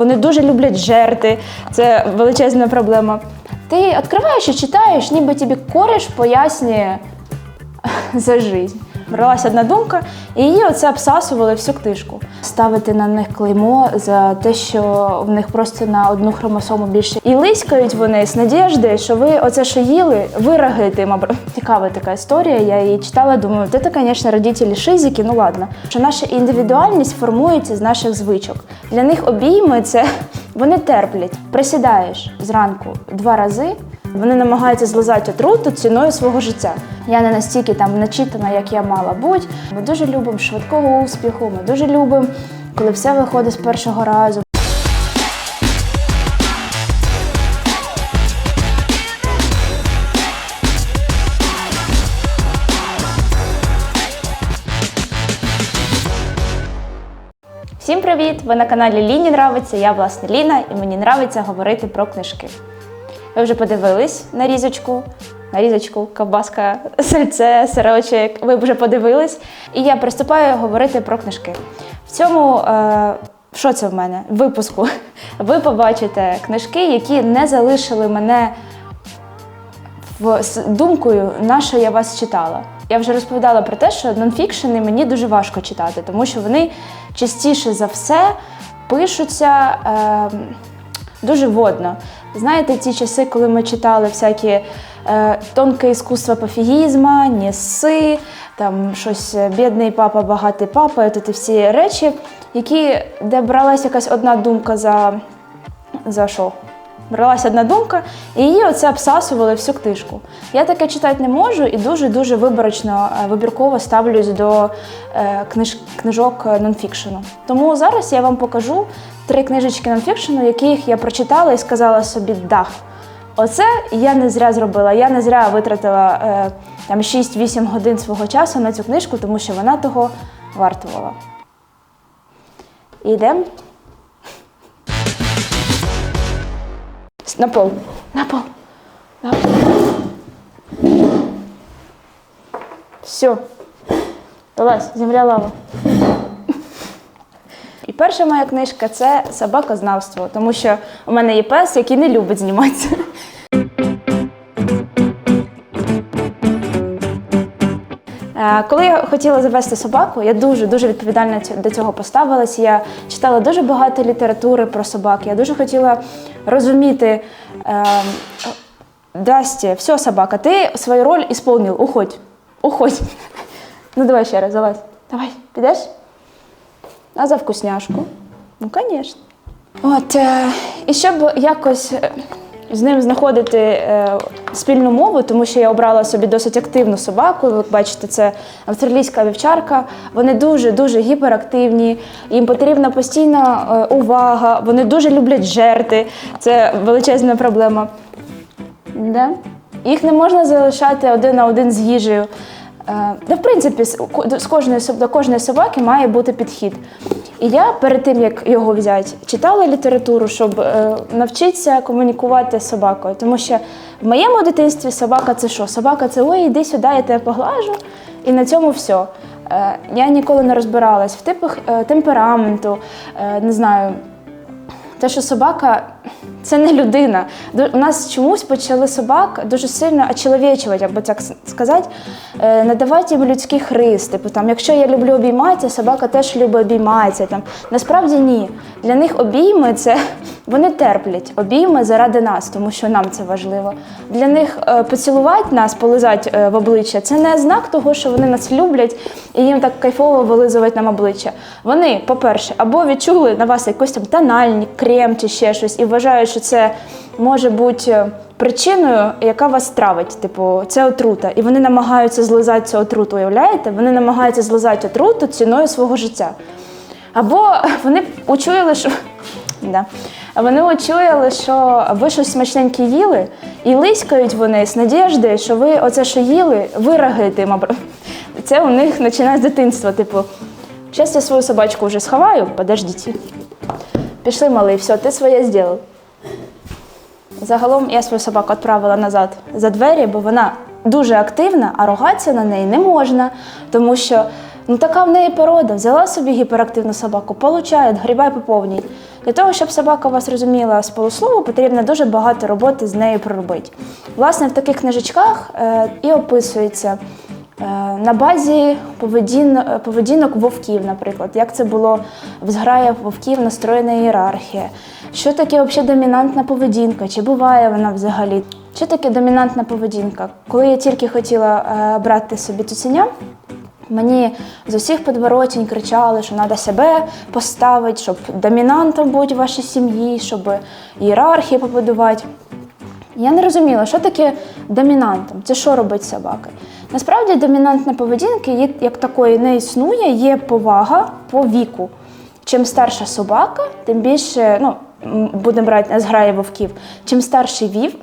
Вони дуже люблять жерти, це величезна проблема. Ти відкриваєш і читаєш, ніби тобі кореш пояснює за життя. Бралася одна думка, і її оце обсасували всю книжку. Ставити на них клеймо за те, що в них просто на одну хромосому більше. І лиськають вони з надіждою, що ви оце, що їли, вираги тим. обр- Цікава така історія. Я її читала, думаю, це, звісно, родителі шизики, ну ладно. Що наша індивідуальність формується з наших звичок. Для них обійми це вони терплять. Присідаєш зранку два рази. Вони намагаються злизати отруту ціною свого життя. Я не настільки там начитана, як я мала бути. Ми дуже любимо швидкого успіху. Ми дуже любимо, коли все виходить з першого разу. Всім привіт! Ви на каналі Ліні Нравиться. Я власне Ліна, і мені нравиться говорити про книжки. Ви вже подивились на різочку, на різочку, ковбаска, сальце, сирочок. Ви вже подивились. І я приступаю говорити про книжки. В цьому, е, що це в мене? Випуску. Ви побачите книжки, які не залишили мене в, з думкою, на що я вас читала. Я вже розповідала про те, що нонфікшени мені дуже важко читати, тому що вони частіше за все пишуться е, дуже водно. Знаєте, ті часи, коли ми читали всякі тонке іскусство пофігізма, ніси, там щось е, бідний папа, багатий папа, от ці всі речі, які, де бралась якась одна думка за, за що? Бралася одна думка, і її оце обсасували всю книжку. Я таке читати не можу і дуже-дуже виборочно, е, вибірково ставлюсь до е, книж, книжок е, нонфікшену. Тому зараз я вам покажу три книжечки нонфікшену, яких я прочитала і сказала собі да. Оце я не зря зробила. Я не зря витратила е, там 6-8 годин свого часу на цю книжку, тому що вона того вартувала. Ідемо. На пол. На пол. На пол. Все. Вилазь, земля лава. І перша моя книжка це собакознавство, тому що у мене є пес, який не любить зніматися. Коли я хотіла завести собаку, я дуже дуже відповідально до цього поставилася. Я читала дуже багато літератури про собак. Я дуже хотіла розуміти. Е, Дасті, все, собака, ти свою роль ісполнив. Уходь. Уходь. Ну давай ще раз, залазь. Давай, підеш? А за вкусняшку? Ну, звісно. От, е, і щоб якось е, з ним знаходити е, спільну мову, тому що я обрала собі досить активну собаку. Ви бачите, це австралійська вівчарка. Вони дуже-дуже гіперактивні, їм потрібна постійна е, увага, вони дуже люблять жерти. Це величезна проблема. Да? Їх не можна залишати один на один з їжею. Е, Та, в принципі, до кожної собаки має бути підхід. І я перед тим, як його взяти, читала літературу, щоб е, навчитися комунікувати з собакою. Тому що в моєму дитинстві собака це що? Собака це ой, іди сюди, я тебе поглажу, і на цьому все. Е, я ніколи не розбиралась в типах е, темпераменту, е, не знаю, те, що собака це не людина. У нас чомусь почали собак дуже сильно очеловечувати, або так сказати, е, надавати їм людських рис. Типу, там, якщо я люблю обійматися, собака теж любить обійматися. Там. Насправді ні. Для них обійми це вони терплять обійми заради нас, тому що нам це важливо. Для них е, поцілувати нас, полизати е, в обличчя це не знак того, що вони нас люблять і їм так кайфово вилизувати нам обличчя. Вони, по-перше, або відчули на вас якийсь там тональник, крем чи ще щось, і вважають, що це може бути е, причиною, яка вас травить. Типу, це отрута. І вони намагаються злизати цю отруту, уявляєте? Вони намагаються злизати отруту ціною свого життя. Або вони учуяли, що. Да. Вони учуяли, що ви щось смачненьке їли, і лиськають вони з надіждою, що ви оце, що їли, вираги тим. Це у них починає з дитинства. Типу, зараз я свою собачку вже сховаю, подождіть. Пішли, малий, все, ти своє зробив. Загалом я свою собаку відправила назад за двері, бо вона дуже активна, а ругатися на неї не можна, тому що ну така в неї порода. Взяла собі гіперактивну собаку, получає, грібай по повній. Для того, щоб собака вас розуміла з полуслову, потрібно дуже багато роботи з нею проробити. Власне, в таких книжечках е, і описується е, на базі поведін, поведінок вовків, наприклад, як це було в зграях вовків настроєна ієрархія. Що таке взагалі домінантна поведінка? Чи буває вона взагалі? Що таке домінантна поведінка? Коли я тільки хотіла е, брати собі цуценя, Мені з усіх подворотень кричали, що треба себе поставити, щоб домінантом бути в вашій сім'ї, щоб ієрархію побудувати. Я не розуміла, що таке домінантом, це що робить собака. Насправді домінантна поведінка як такої не існує, є повага по віку. Чим старша собака, тим більше, ну, будемо брати з грає вовків, чим старший вів,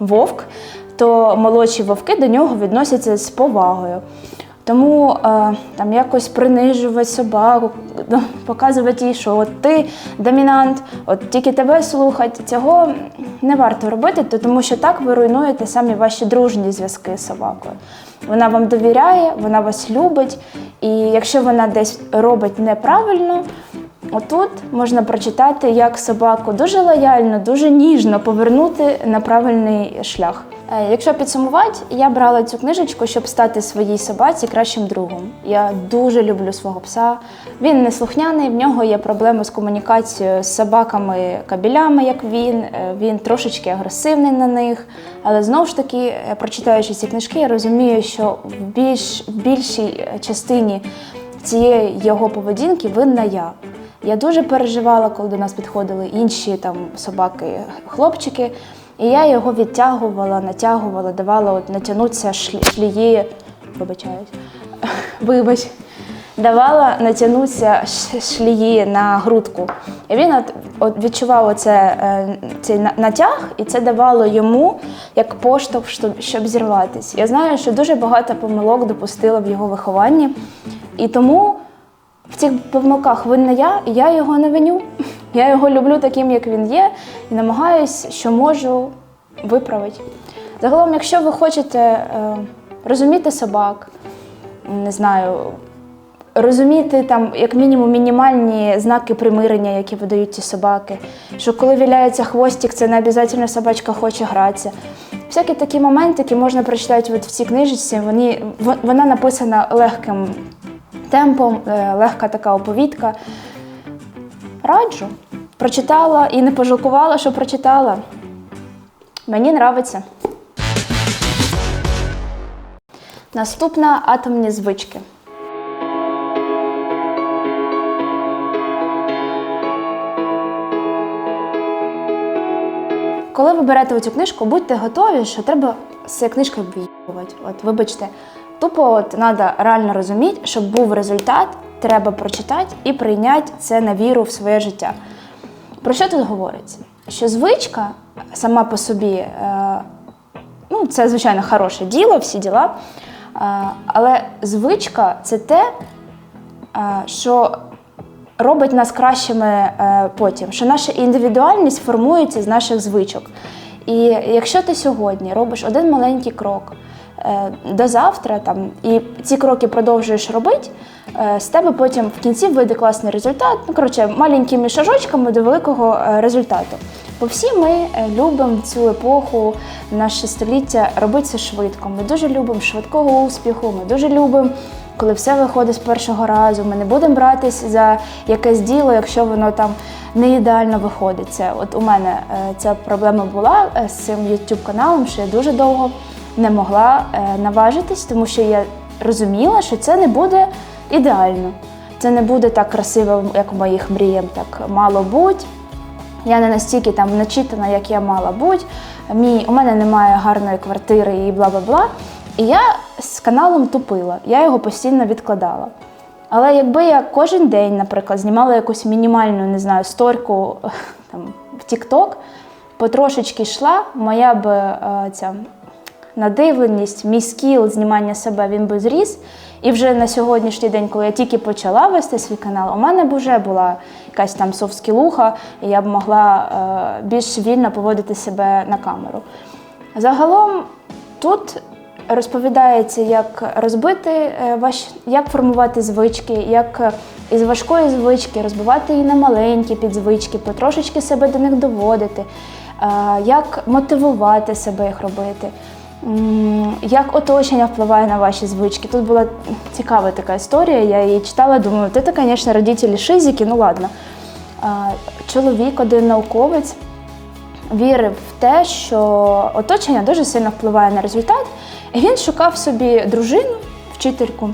вовк, то молодші вовки до нього відносяться з повагою. Тому е, там якось принижувати собаку, ну, показувати їй, що от ти домінант, от тільки тебе слухать, цього не варто робити, то- тому що так ви руйнуєте самі ваші дружні зв'язки з собакою. Вона вам довіряє, вона вас любить, і якщо вона десь робить неправильно, отут можна прочитати, як собаку дуже лояльно, дуже ніжно повернути на правильний шлях. Е, Якщо підсумувати, я брала цю книжечку, щоб стати своїй собаці кращим другом. Я дуже люблю свого пса. Він не слухняний, в нього є проблеми з комунікацією з собаками-кабілями, як він. Е, Він трошечки агресивний на них. Але знову ж таки, е, прочитаючи ці книжки, я розумію, що в, більш, в більшій частині цієї його поведінки винна я. Я дуже переживала, коли до нас підходили інші там собаки, хлопчики, і я його відтягувала, натягувала, давала от натягнутися шлії, вибачаюсь, вибач, давала натягнутися шлії на грудку. І він от, от відчував оце, е, цей натяг, і це давало йому як поштовх, щоб, щоб зірватися. Я знаю, що дуже багато помилок допустила в його вихованні, і тому. В цих помилках винна я, і я його не виню. Я його люблю таким, як він є, і намагаюсь, що можу виправити. Загалом, якщо ви хочете е, розуміти собак, не знаю, розуміти там, як мінімум, мінімальні знаки примирення, які видають ці собаки, що коли віляється хвостик, це не обов'язково собачка хоче гратися. Всякі такі моментики можна прочитати от в цій книжці. Вони, вона написана легким темпом, е, легка така оповідка. Раджу. Прочитала і не пожалкувала, що прочитала. Мені нравиться. Наступна атомні звички. Коли ви берете цю книжку, будьте готові, що треба з цією книжкою виїбувати. От, вибачте, тупо от треба реально розуміти, щоб був результат, треба прочитати і прийняти це на віру в своє життя. Про що тут говориться? Що звичка сама по собі, е, ну, це, звичайно, хороше діло, всі діла. Е, але звичка це те, е, що робить нас кращими потім, що наша індивідуальність формується з наших звичок. І якщо ти сьогодні робиш один маленький крок до завтра, там, і ці кроки продовжуєш робити, е, з тебе потім в кінці вийде класний результат. Ну, коротше, маленькими шажочками до великого е, результату. Бо всі ми е, любимо цю епоху, наше століття робити це швидко. Ми дуже любимо швидкого успіху, ми дуже любимо коли все виходить з першого разу. Ми не будемо братись за якесь діло, якщо воно там не ідеально виходить. Це от у мене е, ця проблема була е, з цим youtube каналом, що я дуже довго не могла е, наважитись, тому що я розуміла, що це не буде ідеально. Це не буде так красиво, як у моїх мріям, так мало бути. Я не настільки там начитана, як я мала бути. Мій, у мене немає гарної квартири і бла бла бла. І я з каналом тупила, я його постійно відкладала. Але якби я кожен день, наприклад, знімала якусь мінімальну, не знаю, сторіку там, в TikTok, потрошечки йшла, моя б е, ця надивленість, мій скіл знімання себе він би зріс. І вже на сьогоднішній день, коли я тільки почала вести свій канал, у мене б вже була якась там софт-скілуха, і я б могла е, більш вільно поводити себе на камеру. Загалом тут розповідається, як розбити е, ваш, як формувати звички, як е, із важкої звички розбивати її на маленькі підзвички, потрошечки себе до них доводити, е, як мотивувати себе їх робити. Як оточення впливає на ваші звички? Тут була цікава така історія. Я її читала, думаю, ти, звісно, родителі шизики, ну ладно. Чоловік, один науковець, вірив в те, що оточення дуже сильно впливає на результат. І він шукав собі дружину, вчительку,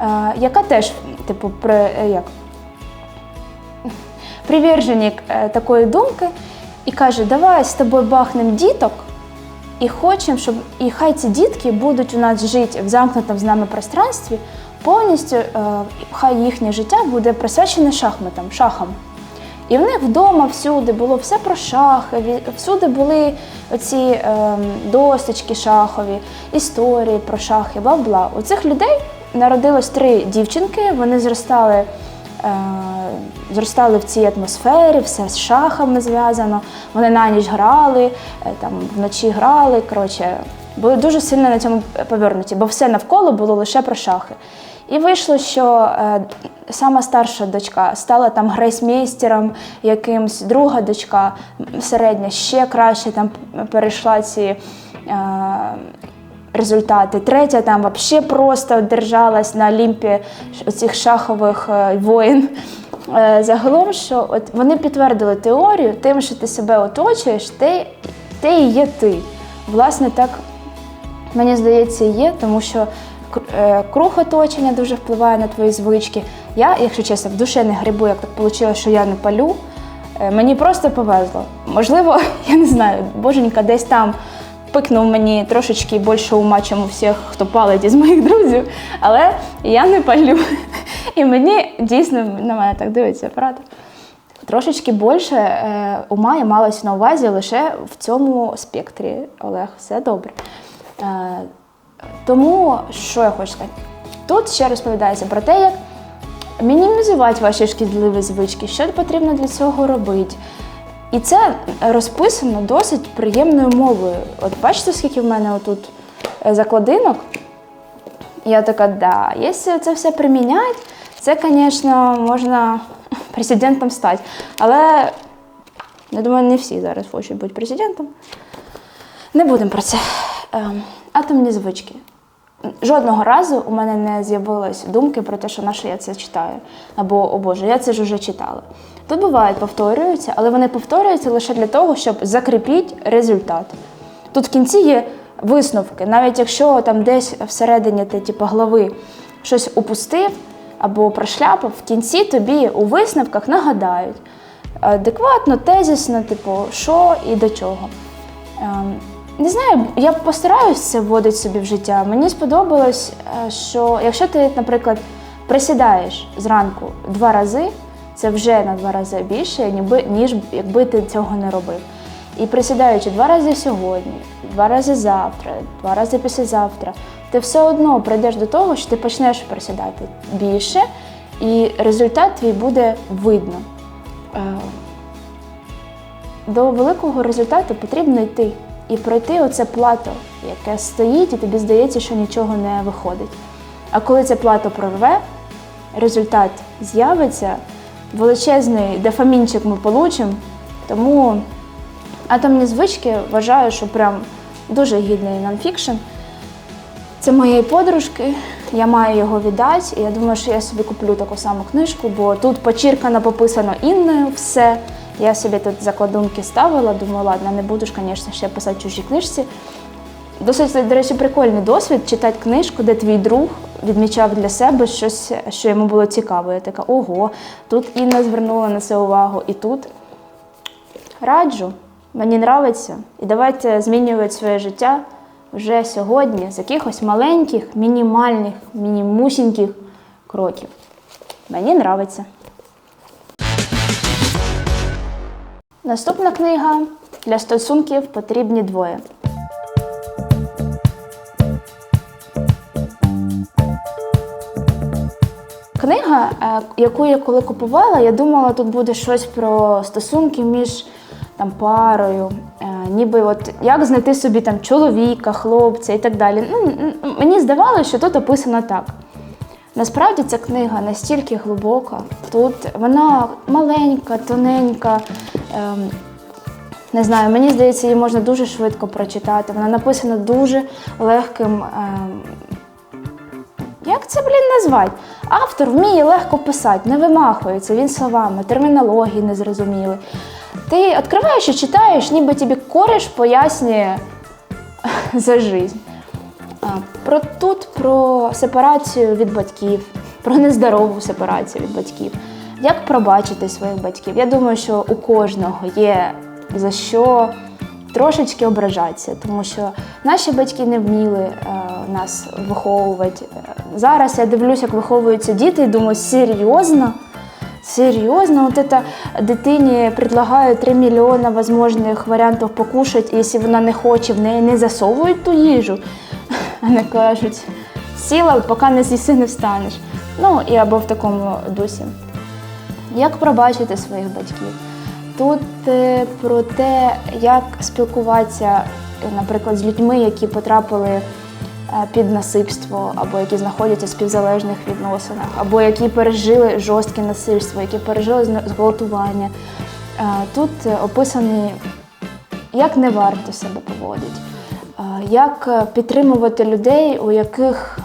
е, яка теж, типу, при, е, як, приверженик е, такої думки, і каже: Давай з тобою бахнемо діток. І хочемо, щоб і хай ці дітки будуть у нас жити в замкнутому з нами пространстві, повністю е, хай їхнє життя буде присвячене шахматам, шахам. І в них вдома всюди було все про шахи, всюди були оці е, досточки шахові, історії про шахи, бла-бла. У цих людей народилось три дівчинки, вони зростали, зростали в цій атмосфері, все з шахами зв'язано. Вони на ніч грали, е, там, вночі грали. Коротше, були дуже сильно на цьому повернуті, бо все навколо було лише про шахи. І вийшло, що е, сама старша дочка стала там грейсмейстером якимсь, друга дочка середня ще краще там перейшла ці е, результати. Третя там взагалі просто держалась на Олімпі цих шахових е, воїн. Е, загалом, що от вони підтвердили теорію, тим, що ти себе оточуєш, ти, ти і є ти. Власне, так Мені здається, є, тому що е, круг оточення дуже впливає на твої звички. Я, якщо чесно, в душі не грибу, як так вийшло, що я не палю. Мені просто повезло. Можливо, я не знаю, боженька десь там пикнув мені трошечки більше ума, чим у всіх, хто палить із моїх друзів, але я не палю. І мені дійсно на мене так дивиться оператор. Трошечки більше е, ума я малась на увазі лише в цьому спектрі. Олег, все добре. Е, тому що я хочу сказати? Тут ще розповідається про те, як мінімізувати ваші шкідливі звички, що потрібно для цього робити. І це розписано досить приємною мовою. От бачите, скільки в мене отут е, закладинок? Я така, да, якщо це все приміняти, це, звісно, можна президентом стати. Але я думаю, не всі зараз хочуть бути президентом. Не будемо про це. Ем, атомні звички. Жодного разу у мене не з'явилось думки про те, що на я це читаю. Або, о Боже, я це ж вже читала. Тут бувають повторюються, але вони повторюються лише для того, щоб закріпити результат. Тут в кінці є висновки, навіть якщо там десь всередині ти, типу, глави щось упустив або прошляпав, в кінці тобі у висновках нагадають адекватно, тезісно, типу, що і до чого. Ем, Не знаю, я постараюсь це вводити собі в життя. Мені сподобалось, е, що якщо ти, наприклад, присідаєш зранку два рази, це вже на два рази більше, ніби, ніж якби ти цього не робив. І присідаючи два рази сьогодні, два рази завтра, два рази післязавтра, ти все одно прийдеш до того, що ти почнеш присідати більше, і результат твій буде видно. Е, до великого результату потрібно йти і пройти оце плато, яке стоїть, і тобі здається, що нічого не виходить. А коли це плато прорве, результат з'явиться, величезний дофамінчик ми получимо. Тому атомні звички вважаю, що прям дуже гідний нонфікшн. Це моєї подружки, я маю його віддати, і я думаю, що я собі куплю таку саму книжку, бо тут почіркано пописано Інною все. Я собі тут закладунки ставила, думаю, ладно, не буду ж, звісно, ще писати в чужій книжці. Досить, до речі, прикольний досвід читати книжку, де твій друг відмічав для себе щось, що йому було цікаво. Я така, ого, тут Інна звернула на це увагу, і тут раджу, мені нравиться. І давайте змінювати своє життя вже сьогодні з якихось маленьких, мінімальних, мінімусіньких кроків. Мені нравиться. Наступна книга для стосунків потрібні двоє. Книга, е, яку я коли купувала, я думала, тут буде щось про стосунки між там, парою, е, ніби от як знайти собі там чоловіка, хлопця і так далі. Ну, мені здавалося, що тут описано так. Насправді ця книга настільки глибока. Тут вона маленька, тоненька. Ем, не знаю, мені здається, її можна дуже швидко прочитати. Вона написана дуже легким. Ем, як це, блін, назвати? Автор вміє легко писати, не вимахується він словами, термінології не зрозуміли. Ти відкриваєш і читаєш, ніби тобі кореш пояснює за життя. Про тут про сепарацію від батьків, про нездорову сепарацію від батьків. Як пробачити своїх батьків? Я думаю, що у кожного є за що трошечки ображатися, тому що наші батьки не вміли е, нас виховувати. Зараз я дивлюсь, як виховуються діти, і думаю, серйозно? Серьезно, вот это дитині предлагають 3 мільйони можливих варіантів покушати, і якщо вона не хоче, в неї не засовують ту їжу. Вони кажуть, сіла, поки не з'їси, не встанеш. Ну, і або в такому дусі. Як пробачити своїх батьків? Тут е, про те, як спілкуватися, е, наприклад, з людьми, які потрапили е, під насильство, або які знаходяться в співзалежних відносинах, або які пережили жорстке насильство, які пережили зґвалтування. Тут описані, як не варто себе поводити, як підтримувати людей, у яких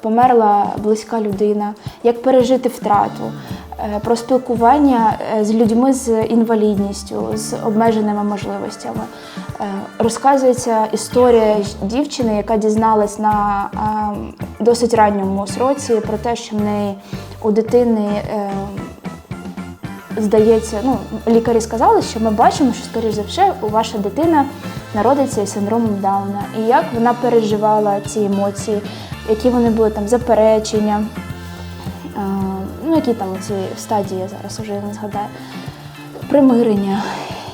померла близька людина, як пережити втрату, е, про спілкування е, з людьми з інвалідністю, з обмеженими можливостями. Е, Розказується історія дівчини, яка дізналась на е, досить ранньому сроці про те, що в неї у дитини. е, Здається, ну лікарі сказали, що ми бачимо, що скоріш за все у ваша дитина народиться із синдромом Дауна. І як вона переживала ці емоції, які вони були там заперечення, е, ну які там ці стадії я зараз вже не згадаю, примирення,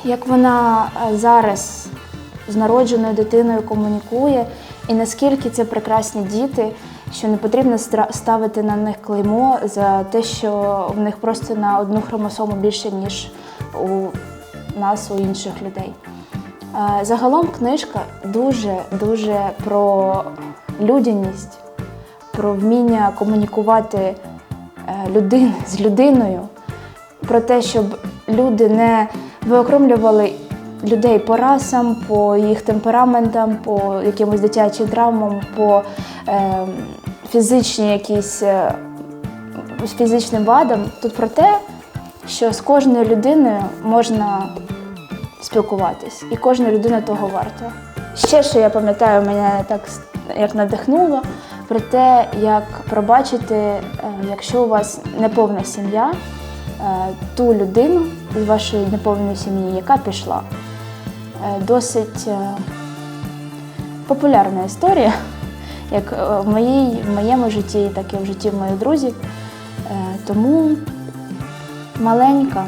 як вона е, зараз з народженою дитиною комунікує, і наскільки це прекрасні діти, що не потрібно ставити на них клеймо за те, що в них просто на одну хромосому більше, ніж у нас, у інших людей. Е, Загалом книжка дуже-дуже про людяність, про вміння комунікувати е, людин з людиною, про те, щоб люди не виокремлювали людей по расам, по їх темпераментам, по якимось дитячим травмам, по е, фізичні якісь е, фізичним вадам. Тут про те, що з кожною людиною можна спілкуватись, і кожна людина того варта. Ще що я пам'ятаю, мене так як надихнуло про те, як пробачити, е, якщо у вас неповна сім'я, е, ту людину з вашої неповної сім'ї, яка пішла. Е, Досить популярна історія, як в, моїй, в моєму житті, так і в житті моїх друзів. Тому маленька,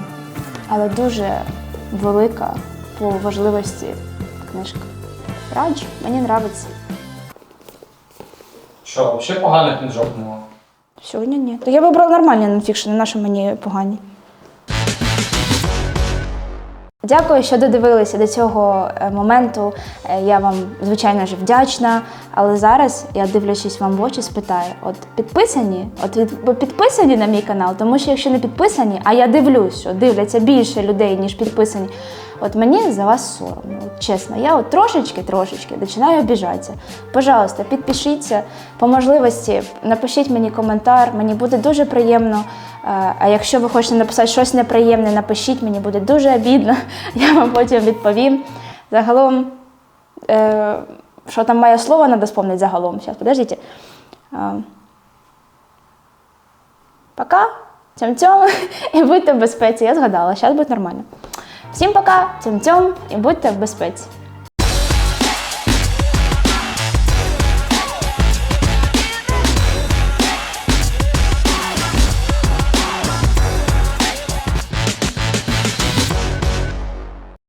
але дуже велика по важливості книжка. Раджу, мені подобається. Що, взагалі поганих книжок нема? Сьогодні ні. То я вибрала нормальні нонфікшени, на наші мені погані. Дякую, що додивилися до цього е, моменту. Е, Я вам, звичайно ж, вдячна. Але зараз я дивлячись вам в очі, спитаю: от підписані? От підписані на мій канал? Тому що якщо не підписані, а я дивлюсь, що дивляться більше людей, ніж підписані. От мені за вас соромно, от чесно. Я от трошечки, трошечки починаю обіжатися. Пожалуйста, підпишіться по можливості, напишіть мені коментар, мені буде дуже приємно. Е, А якщо ви хочете написати щось неприємне, напишіть, мені буде дуже обідно. Я вам потім відповім. Загалом, е, що там має слово, треба спомнити загалом. Зараз, подождіть. Е, Пока. Тьом-тьом. І будьте в безпеці. Я згадала, зараз буде нормально. Всім пока, тьом-тьом і будьте в безпеці.